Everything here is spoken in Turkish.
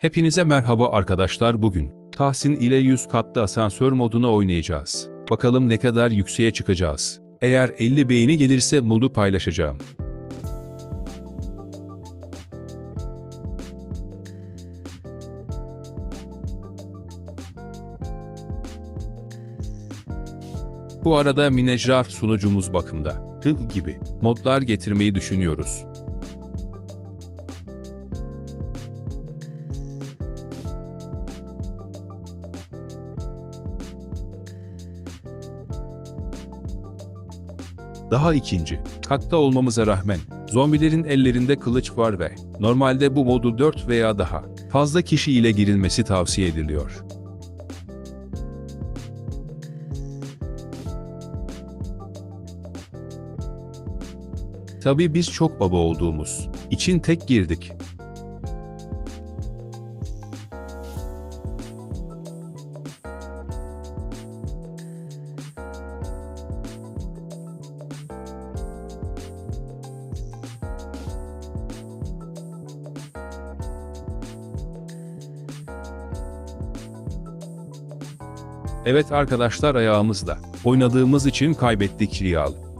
Hepinize merhaba arkadaşlar bugün. Tahsin ile 100 katlı asansör modunu oynayacağız. Bakalım ne kadar yükseğe çıkacağız. Eğer 50 beğeni gelirse modu paylaşacağım. Bu arada Minecraft sunucumuz bakımda. Hıh gibi modlar getirmeyi düşünüyoruz. Daha ikinci, katta olmamıza rağmen zombilerin ellerinde kılıç var ve normalde bu modu 4 veya daha fazla kişi ile girilmesi tavsiye ediliyor. Tabii biz çok baba olduğumuz için tek girdik. Evet arkadaşlar ayağımızda. Oynadığımız için kaybettik Real.